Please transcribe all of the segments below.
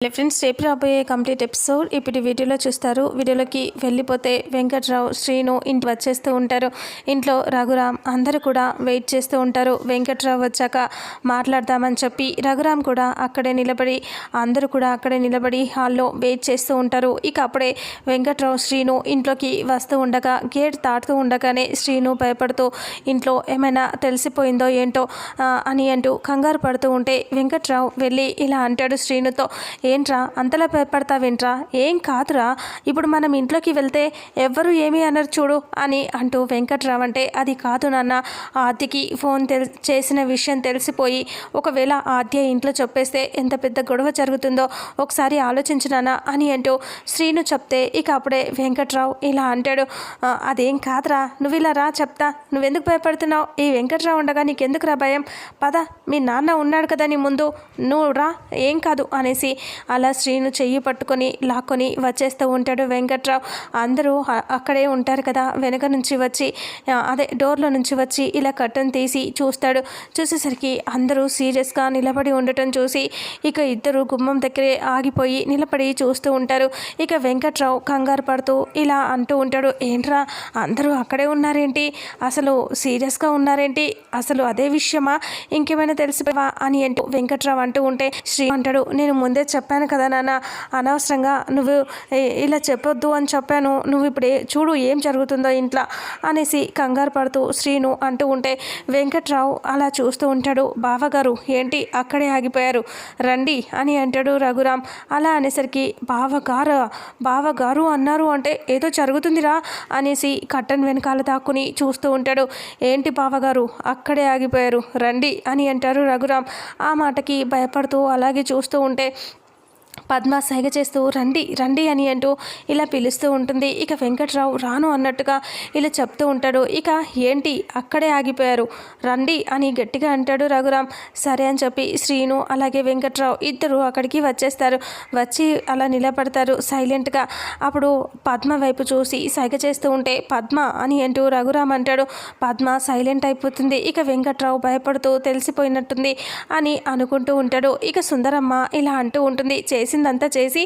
Hello friends రేపు రాబోయే complete episode ఇప్పుడు వీడియోలో చూస్తారు. వీడియోలోకి వెళ్ళిపోతే వెంకట్రావు శ్రీను ఇంటి వచ్చేస్తూ ఉంటారు. ఇంట్లో రఘురామ్ అందరూ కూడా వెయిట్ చేస్తూ ఉంటారు. వెంకట్రావు వచ్చాక మాట్లాడదామని చెప్పి రఘురామ్ కూడా అక్కడే నిలబడి అందరూ కూడా అక్కడే నిలబడి హాల్లో వెయిట్ చేస్తూ ఉంటారు. ఇక అప్పుడే వెంకట్రావు శ్రీను ఇంట్లోకి వస్తూ ఉండగా గేట్ తాడుతూ ఉండగానే శ్రీను భయపడుతూ ఇంట్లో ఏమైనా తెలిసిపోయిందో ఏంటో అని అంటూ కంగారు పడుతూ ఉంటే వెంకట్రావు వెళ్ళి ఇలా అంటాడు శ్రీనుతో. ఏంట్రా? అంతలా భయపడతావేంట్రా? ఏం కాదురా. ఇప్పుడు మనం ఇంట్లోకి వెళ్తే ఎవ్వరూ ఏమీ అనరు చూడు అని అంటూ వెంకట్రావు అంటే అది కాదు నాన్న. ఆద్యకి ఫోన్ తెల్ చేసిన విషయం తెలిసిపోయి ఒకవేళ ఆద్య ఇంట్లో చెప్పేస్తే ఎంత పెద్ద గొడవ జరుగుతుందో ఒకసారి ఆలోచించినానా నాన్న అని అంటూ శ్రీను చెప్తే ఇక అప్పుడే వెంకట్రావు ఇలా అంటాడు అదేం కాదురా. నువ్వు ఇలా రా చెప్తా. నువ్వెందుకు భయపడుతున్నావు? ఈ వెంకట్రావు ఉండగా నీకెందుకురా భయం? పద మీ నాన్న ఉన్నాడు కదా నీ ముందు. నువ్వు రా. ఏం కాదు అనేసి అలా శ్రీను చెయ్యి పట్టుకొని లాక్కొని వచ్చేస్తూ ఉంటాడు వెంకట్రావు. అందరూ అక్కడే ఉంటారు కదా వెనక నుంచి వచ్చి అదే డోర్లో నుంచి వచ్చి ఇలా కట్టను తీసి చూస్తాడు. చూసేసరికి అందరూ సీరియస్గా నిలబడి ఉండటం చూసి ఇక ఇద్దరు గుమ్మం దగ్గరే ఆగిపోయి నిలబడి చూస్తూ ఉంటారు. ఇక వెంకట్రావు కంగారు పడుతూ ఇలా అంటూ ఉంటాడు ఏంట్రా అందరూ అక్కడే ఉన్నారేంటి? అసలు సీరియస్గా ఉన్నారేంటి? అసలు అదే విషయమా? ఇంకేమైనా తెలిసిపోవా అని అంటూ వెంకట్రావు అంటూ ఉంటే శ్రీ అంటాడు. నేను ముందే చెప్పాను కదా నాన్న అనవసరంగా నువ్వు ఇలా చెప్పొద్దు అని చెప్పాను నువ్వు ఇప్పుడు చూడు ఏం జరుగుతుందో ఇంట్లో అనేసి కంగారు పడుతూ శ్రీను అంటూ ఉంటే వెంకట్రావు అలా చూస్తూ ఉంటాడు. బావగారు ఏంటి అక్కడే ఆగిపోయారు? రండి అని అంటాడు రఘురామ్. అలా అనేసరికి బావగారు బావగారు అన్నారు అంటే ఏదో జరుగుతుందిరా అనేసి కట్టన్ వెనకాల దాక్కుని చూస్తూ ఉంటాడు. ఏంటి బావగారు అక్కడే ఆగిపోయారు? రండి అని అంటారు రఘురామ్. ఆ మాటకి భయపడుతూ అలాగే చూస్తూ ఉంటే పద్మ సైగ చేస్తూ రండి రండి అని అంటూ ఇలా పిలుస్తూ ఉంటుంది. ఇక వెంకట్రావు రాను అన్నట్టుగా ఇలా చెప్తూ ఉంటాడు. ఇక ఏంటి? అక్కడే ఆగిపోయారు. రండి అని గట్టిగా అంటాడు రఘురామ్ సరే అని చెప్పి శ్రీను అలాగే వెంకట్రావు ఇద్దరు అక్కడికి వచ్చేస్తారు. వచ్చి అలా నిలబడతారు సైలెంట్గా. అప్పుడు పద్మ వైపు చూసి సైగ చేస్తూ ఉంటే పద్మ అని అంటూ రఘురామ్ అంటాడు. పద్మ సైలెంట్ అయిపోతుంది. ఇక వెంకట్రావు భయపడుతూ తెలిసిపోయినట్టుంది అని అనుకుంటూ ఉంటాడు. ఇక సుందరమ్మ ఇలా అంటూ ఉంటుంది. చేసిందంతా చేసి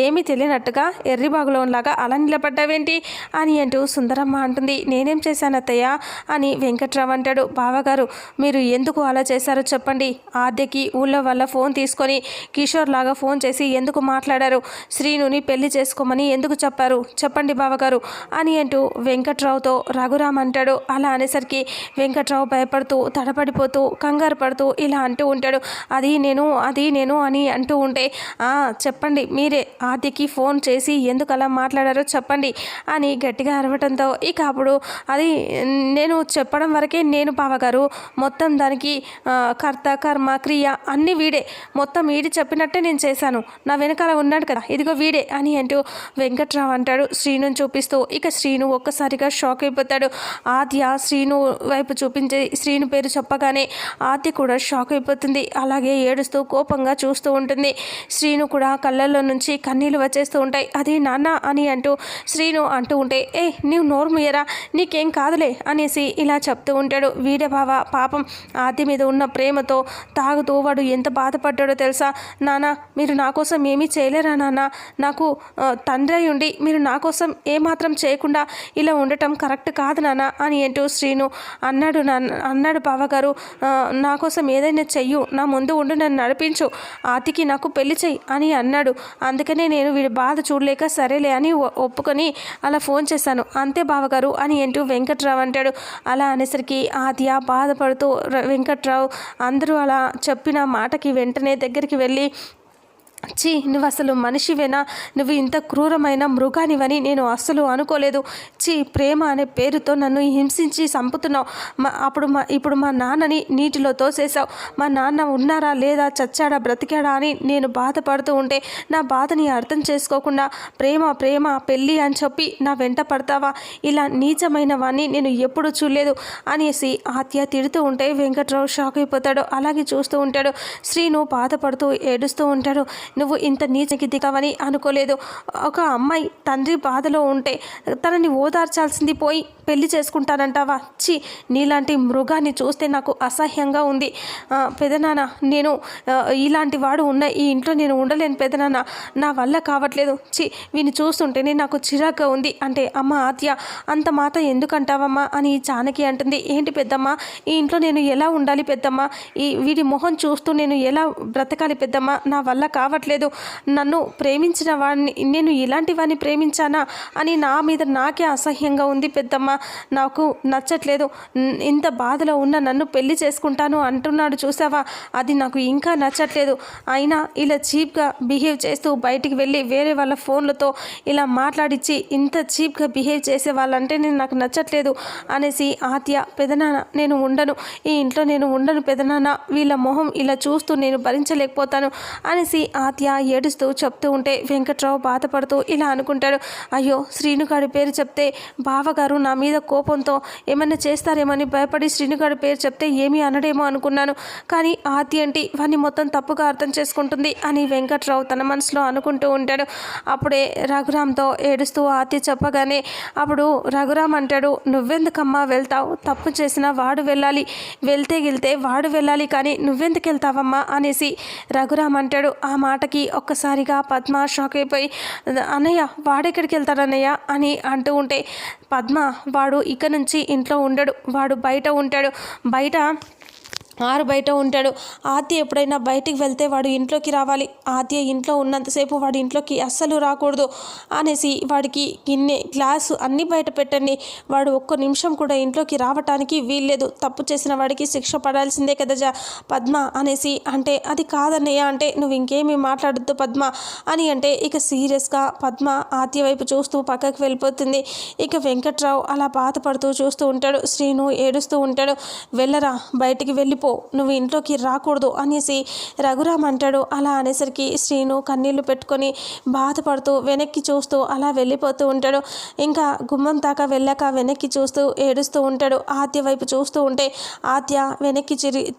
ఏమీ తెలియనట్టుగా ఎర్రిబాగులోలాగా అలా నిలబడ్డావేంటి అని అంటూ సుందరమ్మ అంటుంది. నేనేం చేశాను అత్తయ్య అని వెంకట్రావు అంటాడు. బావగారు మీరు ఎందుకు అలా చేశారో చెప్పండి. ఆద్యకి ఊళ్ళో వల్ల ఫోన్ తీసుకొని కిషోర్ లాగా ఫోన్ చేసి ఎందుకు మాట్లాడారు? శ్రీనుని పెళ్ళి చేసుకోమని ఎందుకు చెప్పారు? చెప్పండి బావగారు అని అంటూ వెంకట్రావుతో రఘురామ్ అంటాడు. అలా అనేసరికి వెంకట్రావు భయపడుతూ తడబడిపోతూ కంగారు పడుతూ ఇలా అంటూ ఉంటాడు. అది నేను అది నేను అని అంటూ ఉంటే చెప్పండి మీరే ఆద్యకి ఫోన్ చేసి ఎందుకు అలా మాట్లాడారో చెప్పండి అని గట్టిగా అరవటంతో ఇక అప్పుడు అది నేను చెప్పడం వరకే నేను బావగారు మొత్తం దానికి కర్త కర్మ క్రియ అన్నీ వీడే. మొత్తం వీడి చెప్పినట్టే నేను చేశాను. నా వెనకాల ఉన్నాడు కదా ఇదిగో వీడే అని అంటూ వెంకట్రావు అంటాడు శ్రీనుని చూపిస్తూ. ఇక శ్రీను ఒక్కసారిగా షాక్ అయిపోతాడు. ఆద్య శ్రీను వైపు చూపించే శ్రీను పేరు చెప్పగానే ఆద్య కూడా షాక్ అయిపోతుంది. అలాగే ఏడుస్తూ కోపంగా చూస్తూ ఉంటుంది. శ్రీను కూడా కళ్ళల్లో నుంచి కన్నీళ్ళు వచ్చేస్తూ ఉంటాయి. అది నాన్న అని అంటూ శ్రీను అంటూ ఉంటే ఏ నీవు నోరు ముయ్యరా నీకేం కాదులే అనేసి ఇలా చెప్తూ ఉంటాడు. వీడబావ పాపం ఆది మీద ఉన్న ప్రేమతో తాగుతూ వాడు ఎంత బాధపడ్డాడో తెలుసా? నాన్న మీరు నా కోసం ఏమీ చేయలేరా నాన్న? నాకు తండ్రి ఉండి మీరు నా కోసం ఏమాత్రం చేయకుండా ఇలా ఉండటం కరెక్ట్ కాదు నాన్న అని అంటూ శ్రీను అన్నాడు నాన్న అన్నాడు బావగారు నా కోసం ఏదైనా చెయ్యు. నా ముందు ఉండి నన్ను నడిపించు. ఆతికి నాకు పెళ్ళి చెయ్యి అని అన్నాడు. అందుకనే నేను వీడి బాధ చూడలేక సరేలే అని ఒ- ఒప్పుకొని అలా ఫోన్ చేశాను. అంతే బావగారు అని అంటూ వెంకట్రావు అంటాడు. అలా అనేసరికి ఆద్య బాధపడుతూ వెంకట్రావు అందరూ అలా చెప్పిన మాటకి వెంటనే దగ్గరికి వెళ్ళి ఛీ నువ్వు అసలు మనిషివేనా? నువ్వు ఇంత క్రూరమైన మృగానివని నేను అస్సలు అనుకోలేదు. ఛీ ప్రేమ అనే పేరుతో నన్ను హింసించి చంపుతున్నావు. మా అప్పుడు మా ఇప్పుడు మా నాన్నని నీటిలో తోసేసావు మా నాన్న ఉన్నారా లేదా చచ్చాడా బ్రతికాడా అని నేను బాధపడుతూ ఉంటే నా బాధని అర్థం చేసుకోకుండా ప్రేమ ప్రేమ పెళ్ళి అని చెప్పి నా వెంట పడతావా? ఇలా నీచమైన వాణ్ణి నేను ఎప్పుడు చూడలేదు అనేసి ఆత్య తిడుతూ ఉంటే వెంకట్రావు షాక్ అయిపోతాడు. అలాగే చూస్తూ ఉంటాడు. శ్రీను బాధపడుతూ ఏడుస్తూ ఉంటాడు. నువ్వు ఇంత నీచకి దిగవని అనుకోలేదు. ఒక అమ్మాయి తండ్రి బాధలో ఉంటే తనని ఓదార్చాల్సింది పోయి పెళ్ళి చేసుకుంటానంటావా? చి నీలాంటి మృగాన్ని చూస్తే నాకు అసహ్యంగా ఉంది. పెదనాన్న నేను ఇలాంటి వాడు ఉన్న ఈ ఇంట్లో నేను ఉండలేను పెదనాన్న. నా వల్ల కావట్లేదు. చి వీని చూస్తుంటేనే నాకు చిరాగ్గా ఉంది. అంటే అమ్మ ఆత్య అంత మాట ఎందుకంటావమ్మా అని జానకి అంటుంది. ఏంటి పెద్దమ్మ? ఈ ఇంట్లో నేను ఎలా ఉండాలి పెద్దమ్మ? ఈ వీడి మొహం చూస్తూ నేను ఎలా బ్రతకాలి పెద్దమ్మ? నా వల్ల కావట్లేదు. నన్ను ప్రేమించిన వాడిని నేను ఇలాంటి వాడిని ప్రేమించానా అని నా మీద నాకే అసహ్యంగా ఉంది పెద్దమ్మ. నాకు నచ్చట్లేదు. ఇంత బాధలో ఉన్న నన్ను పెళ్ళి చేసుకుంటాను అంటున్నాడు చూసావా? అది నాకు ఇంకా నచ్చట్లేదు. అయినా ఇలా చీప్గా బిహేవ్ చేస్తూ బయటికి వెళ్ళి వేరే వాళ్ళ ఫోన్లతో ఇలా మాట్లాడించి ఇంత చీప్గా బిహేవ్ చేసే వాళ్ళంటే నేను నాకు నచ్చట్లేదు అనేసి ఆత్య పెదనాన్న నేను ఉండను. ఈ ఇంట్లో నేను ఉండను పెదనాన్న. వీళ్ళ మొహం ఇలా చూస్తూ నేను భరించలేకపోతాను అనేసి ఆత్య ఏడుస్తూ చెప్తూ ఉంటే వెంకట్రావు బాధపడుతూ ఇలా అనుకుంటాడు. అయ్యో శ్రీనుగాడి పేరు చెప్తే బావగారు నా మీద కోపంతో ఏమైనా చేస్తారేమని భయపడి శ్రీనుగాడి పేరు చెప్తే ఏమీ అనడేమో అనుకున్నాను. కానీ ఆతి అంటే వాడిని మొత్తం తప్పుగా అర్థం చేసుకుంటుంది అని వెంకట్రావు తన మనసులో అనుకుంటూ ఉంటాడు. అప్పుడే రఘురామ్తో ఏడుస్తూ ఆతి చెప్పగానే అప్పుడు రఘురామ్ అంటాడు నువ్వెందుకమ్మా వెళ్తావు? తప్పు చేసినా వాడు వెళ్ళాలి. వెళ్తే వెళ్తే వాడు వెళ్ళాలి కానీ నువ్వెందుకు వెళ్తావమ్మా? అనేసి రఘురామ్ అంటాడు. ఆ మాట మాటకి ఒక్కసారిగా పద్మ షాక్ అయిపోయి అన్నయ్య వాడెక్కడికి వెళ్తాడన్నయ్య? అని అంటూ ఉంటే పద్మ వాడు ఇక నుంచి ఇంట్లో ఉండడు వాడు బయట ఉంటాడు. బయట ఆరు బయట ఉంటాడు. ఆద్య ఎప్పుడైనా బయటికి వెళ్తే వాడు ఇంట్లోకి రావాలి. ఆద్య ఇంట్లో ఉన్నంతసేపు వాడి ఇంట్లోకి అస్సలు రాకూడదు అనేసి వాడికి గిన్నె గ్లాసు అన్నీ బయట పెట్టండి. వాడు ఒక్క నిమిషం కూడా ఇంట్లోకి రావటానికి వీల్లేదు. తప్పు చేసిన వాడికి శిక్ష పడాల్సిందే కదా జా పద్మ అనేసి అంటే అది కాదన్నయ్య అంటే నువ్వు ఇంకేమీ మాట్లాడొద్దు పద్మ అని అంటే ఇక సీరియస్గా పద్మ ఆద్య వైపు చూస్తూ పక్కకి వెళ్ళిపోతుంది. ఇక వెంకట్రావు అలా బాధపడుతూ చూస్తూ ఉంటాడు. శ్రీను ఏడుస్తూ ఉంటాడు. వెళ్ళరా బయటికి వెళ్ళిపో నువ్వు ఇంట్లోకి రాకూడదు అనేసి రఘురామ్ అంటాడు. అలా అనేసరికి శ్రీను కన్నీళ్ళు పెట్టుకొని బాధపడుతూ వెనక్కి చూస్తూ అలా వెళ్ళిపోతూ ఉంటాడు. ఇంకా గుమ్మం దాకా వెళ్ళాక వెనక్కి చూస్తూ ఏడుస్తూ ఉంటాడు. ఆద్య వైపు చూస్తూ ఉంటే ఆద్య వెనక్కి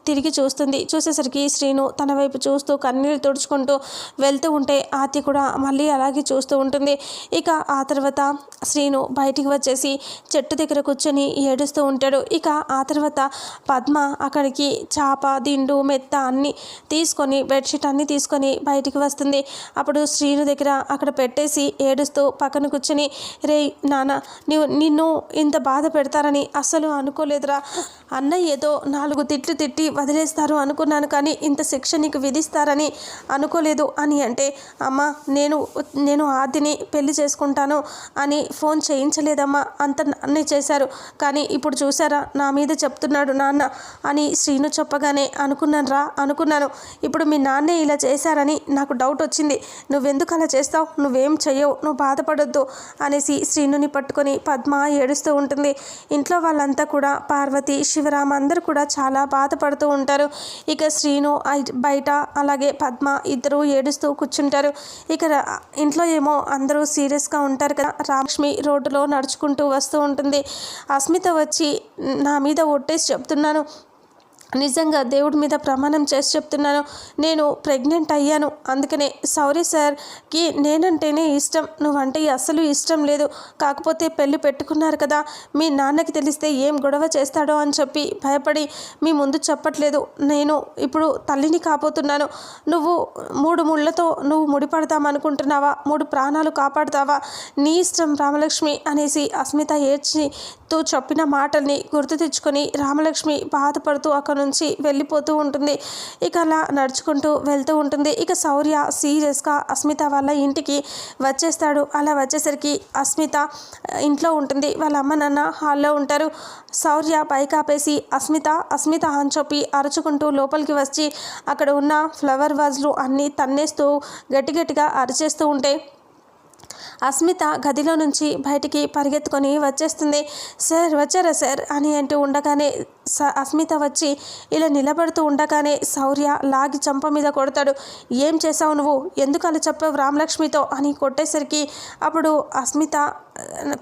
తిరిగి చూస్తుంది. చూసేసరికి శ్రీను తన వైపు చూస్తూ కన్నీళ్ళు తుడుచుకుంటూ వెళ్తూ ఉంటే ఆద్య కూడా మళ్ళీ అలాగే చూస్తూ ఉంటుంది. ఇక ఆ తర్వాత శ్రీను బయటికి వచ్చేసి చెట్టు దగ్గర కూర్చొని ఏడుస్తూ ఉంటాడు. ఇక ఆ తర్వాత పద్మ అక్కడికి చాప దిండు మెత్త అన్నీ తీసుకొని బెడ్షీట్ అన్నీ తీసుకొని బయటికి వస్తుంది. అప్పుడు శ్రీను దగ్గర అక్కడ పెట్టేసి ఏడుస్తూ పక్కన కూర్చొని రే నాన్న నువ్వు నిన్ను ఇంత బాధ పెడతారని అస్సలు అనుకోలేదురా. అన్న ఏదో నాలుగు తిట్లు తిట్టి వదిలేస్తారు అనుకున్నాను కానీ ఇంత శిక్ష నీకు విధిస్తారని అనుకోలేదు అని అంటే అమ్మ నేను నేను ఆదిని పెళ్ళి చేసుకుంటాను అని ఫోన్ చేయించలేదమ్మా అంత నన్నే చేశారు. కానీ ఇప్పుడు చూసారా నా మీద చెప్తున్నాడు నాన్న అని శ్రీను చెప్పగానే అనుకున్నాను రా అనుకున్నాను. ఇప్పుడు మీ నాన్నే ఇలా చేశారని నాకు డౌట్ వచ్చింది. నువ్వెందుకు అలా చేస్తావు? నువ్వేం చెయ్యవు? నువ్వు బాధపడొద్దు అనేసి శ్రీనుని పట్టుకొని పద్మ ఏడుస్తూ ఉంటుంది. ఇంట్లో వాళ్ళంతా కూడా పార్వతి శివరామ అందరూ కూడా చాలా బాధపడుతూ ఉంటారు. ఇక శ్రీను బయట అలాగే పద్మ ఇద్దరు ఏడుస్తూ కూర్చుంటారు. ఇక ఇంట్లో ఏమో అందరూ సీరియస్గా ఉంటారు కదా. రామక్ష్మి రోడ్డులో నడుచుకుంటూ వస్తూ ఉంటుంది. అస్మిత వచ్చి నా మీద ఒట్టేసి చెప్తున్నాను. నిజంగా దేవుడి మీద ప్రమాణం చేసి చెప్తున్నాను. నేను ప్రెగ్నెంట్ అయ్యాను. అందుకనే సారీ సార్కి నేనంటేనే ఇష్టం. నువ్వంటే అస్సలు ఇష్టం లేదు. కాకపోతే పెళ్ళి పెట్టుకున్నారు కదా. మీ నాన్నకి తెలిస్తే ఏం గొడవ చేస్తాడో అని చెప్పి భయపడి మీ ముందు చెప్పట్లేదు. నేను ఇప్పుడు తల్లిని కాపోతున్నాను నువ్వు మూడు ముళ్ళతో నువ్వు ముడిపడతామనుకుంటున్నావా మూడు ప్రాణాలు కాపాడుతావా? నీ ఇష్టం రామలక్ష్మి అనేసి అస్మిత ఏడ్చితో చెప్పిన మాటల్ని గుర్తు తెచ్చుకొని రామలక్ష్మి బాధపడుతూ అక్కడ నుంచి వెళ్ళిపోతూ ఉంటుంది. ఇక అలా నడుచుకుంటూ వెళ్తూ ఉంటుంది. ఇక శౌర్య సీరియస్గా అస్మిత వాళ్ళ ఇంటికి వచ్చేస్తాడు. అలా వచ్చేసరికి అస్మిత ఇంట్లో ఉంటుంది. వాళ్ళ అమ్మ నాన్న హాల్లో ఉంటారు. శౌర్య పైకాపేసి అస్మిత అస్మిత అని చెప్పి అరుచుకుంటూ లోపలికి వచ్చి అక్కడ ఉన్న ఫ్లవర్ వాజ్లు అన్నీ తన్నేస్తూ గట్టి గట్టిగా అరిచేస్తూ ఉంటే అస్మిత గదిలో నుంచి బయటికి పరిగెత్తుకొని వచ్చేస్తుంది. సార్ వచ్చారా సార్? అని అంటూ ఉండగానే స అస్మిత వచ్చి ఇలా నిలబడుతూ ఉండగానే శౌర్య లాగి చంప మీద కొడతాడు. ఏం చేసావు నువ్వు? ఎందుకు అలా చెప్పావు రామలక్ష్మితో? అని కొట్టేసరికి అప్పుడు అస్మిత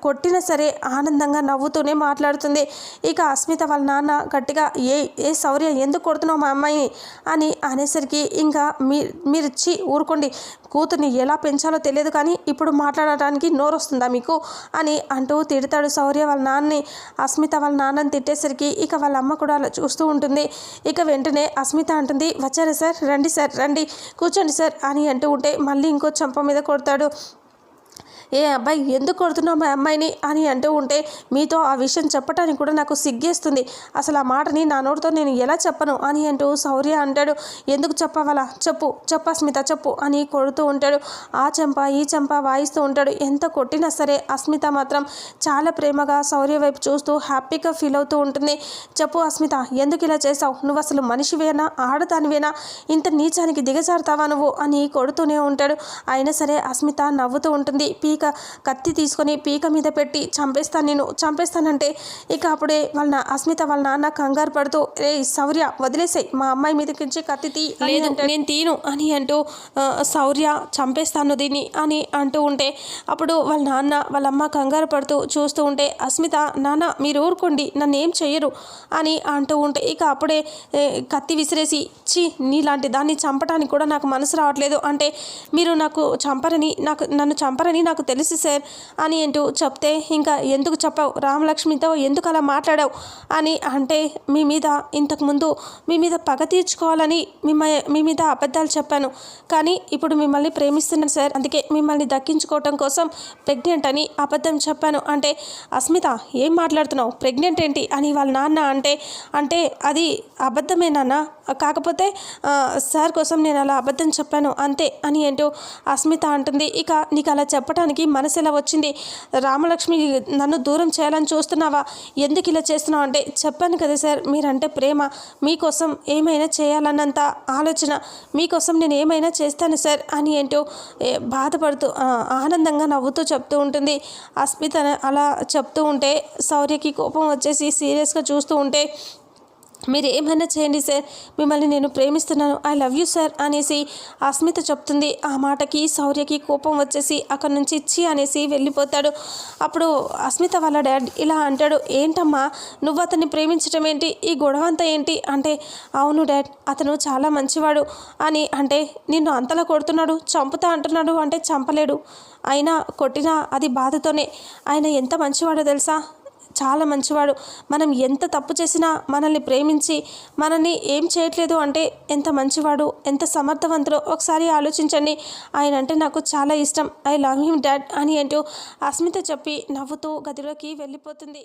కొట్టినా సరే ఆనందంగా నవ్వుతూనే మాట్లాడుతుంది. ఇక అస్మిత వాళ్ళ నాన్న గట్టిగా ఏ ఏ శౌర్య ఎందుకు కొడుతున్నావు మా అమ్మాయి? అని అనేసరికి ఇంకా మీ మీరు ఇచ్చి ఊరుకోండి. కూతుర్ని ఎలా పెంచాలో తెలియదు కానీ ఇప్పుడు మాట్లాడటానికి నోరు వస్తుందా మీకు? అని అంటూ తిడతాడు శౌర్య వాళ్ళ నాన్నని. అస్మిత వాళ్ళ నాన్నని తిట్టేసరికి ఇక వాళ్ళ అమ్మ కూడా అలా చూస్తూ ఉంటుంది. ఇక వెంటనే అస్మిత అంటుంది వచ్చారా సార్? రండి సార్ రండి. కూర్చోండి సార్ అని అంటూ ఉంటే మళ్ళీ ఇంకో చంప మీద కొడతాడు. ఏ అబ్బాయి ఎందుకు కొడుతున్నావు మా అమ్మాయిని అని అంటూ ఉంటే మీతో ఆ విషయం చెప్పడానికి కూడా నాకు సిగ్గేస్తుంది. అసలు ఆ మాటని నా నోటితో నేను ఎలా చెప్పను అని అంటూ శౌర్య అంటాడు. ఎందుకు చెప్పవాలా? చెప్పు చెప్ప అస్మిత చెప్పు అని కొడుతూ ఉంటాడు. ఆ చెంప ఈ చెంప వాయిస్తూ ఉంటాడు. ఎంత కొట్టినా సరే అస్మిత మాత్రం చాలా ప్రేమగా శౌర్య వైపు చూస్తూ హ్యాపీగా ఫీల్ అవుతూ ఉంటుంది. చెప్పు అస్మిత ఎందుకు ఇలా చేసావు నువ్వు అసలు మనిషివేనా? ఆడదానివేనా? ఇంత నీచానికి దిగజారుతావా నువ్వు? అని కొడుతూనే ఉంటాడు. అయినా సరే అస్మిత నవ్వుతూ ఉంటుంది. పీక కత్తి తీసుకొని పీక మీద పెట్టి చంపేస్తాను నేను. చంపేస్తానంటే ఇక అప్పుడే వాళ్ళ నా- అస్మిత వాళ్ళ నాన్న కంగారు పడుతూ రే శౌర్య వదిలేసాయి మా అమ్మాయి మీదకించి కత్తి తీ లేదు నేను తీను అని అంటూ "ఆ, శౌర్య చంపేస్తాను దీన్ని అని అంటూ ఉంటే అప్పుడు వాళ్ళ నాన్న వాళ్ళ అమ్మ కంగారు పడుతూ చూస్తూ ఉంటే అస్మిత నాన్న మీరు ఊరుకోండి నన్ను ఏం చెయ్యరు అని అంటూ ఉంటే ఇక అప్పుడే కత్తి విసిరేసి చి నీలాంటి దాన్ని చంపడానికి కూడా నాకు మనసు రావట్లేదు. అంటే మీరు నాకు చంపరని నాకు నన్ను చంపరని నాకు తెలుసు సార్ అని అంటూ చెప్తే ఇంకా ఎందుకు చెప్పావు? రామలక్ష్మితో ఎందుకు అలా మాట్లాడావు? అని అంటే మీ మీద ఇంతకుముందు మీ మీద పగ తీర్చుకోవాలని మిమ్మ మీ మీద అబద్ధాలు చెప్పాను. కానీ ఇప్పుడు మిమ్మల్ని ప్రేమిస్తున్నాను సార్. అందుకే మిమ్మల్ని దక్కించుకోవటం కోసం ప్రెగ్నెంట్ అని అబద్ధం చెప్పాను. అంటే అస్మిత ఏం మాట్లాడుతున్నావు? ప్రెగ్నెంట్ ఏంటి? అని వాళ్ళ నాన్న అంటే అంటే అది అబద్ధమేనా కాకపోతే సార్ కోసం నేను అలా అబద్ధం చెప్పాను అంతే అని ఏంటో అస్మిత అంటుంది. ఇక నీకు అలా చెప్పడానికి మనసు ఎలా వచ్చింది? రామలక్ష్మి నన్ను దూరం చేయాలని చూస్తున్నావా? ఎందుకు ఇలా చేస్తున్నావు? అంటే చెప్పాను కదా సార్ మీరంటే ప్రేమ. మీకోసం ఏమైనా చేయాలన్నంత ఆలోచన. మీకోసం నేను ఏమైనా చేస్తాను సార్ అని ఏంటో బాధపడుతూ ఆనందంగా నవ్వుతూ చెప్తూ ఉంటుంది. అస్మిత అలా చెప్తూ ఉంటే శౌర్యకి కోపం వచ్చేసి సీరియస్గా చూస్తూ ఉంటే మీరు ఏమైనా చేయండి సార్. మిమ్మల్ని నేను ప్రేమిస్తున్నాను. ఐ లవ్ యూ సార్ అనేసి అస్మిత చెప్తుంది. ఆ మాటకి శౌర్యకి కోపం వచ్చేసి అక్కడి నుంచి ఇచ్చి అనేసి వెళ్ళిపోతాడు. అప్పుడు అస్మిత వాళ్ళ డాడ్ ఇలా అంటాడు. ఏంటమ్మా నువ్వు అతన్ని ప్రేమించడం ఏంటి? ఈ గొడవ అంతా ఏంటి? అంటే అవును డాడ్ అతను చాలా మంచివాడు అని అంటే నిన్ను అంతలా కొడుతున్నాడు? చంపుతా అంటున్నాడు అంటే చంపలేడు. అయినా కొట్టినా అది బాధతోనే. ఆయన ఎంత మంచివాడో తెలుసా? చాలా మంచివాడు. మనం ఎంత తప్పు చేసినా మనల్ని ప్రేమించి మనల్ని ఏం చేయట్లేదు అంటే ఎంత మంచివాడు ఎంత సమర్థవంతుడో ఒకసారి ఆలోచించండి. ఆయన అంటే నాకు చాలా ఇష్టం. ఐ లవ్ హిమ్ డాడ్ అని అంటూ అస్మిత చెప్పి నవ్వుతూ గదిలోకి వెళ్ళిపోతుంది.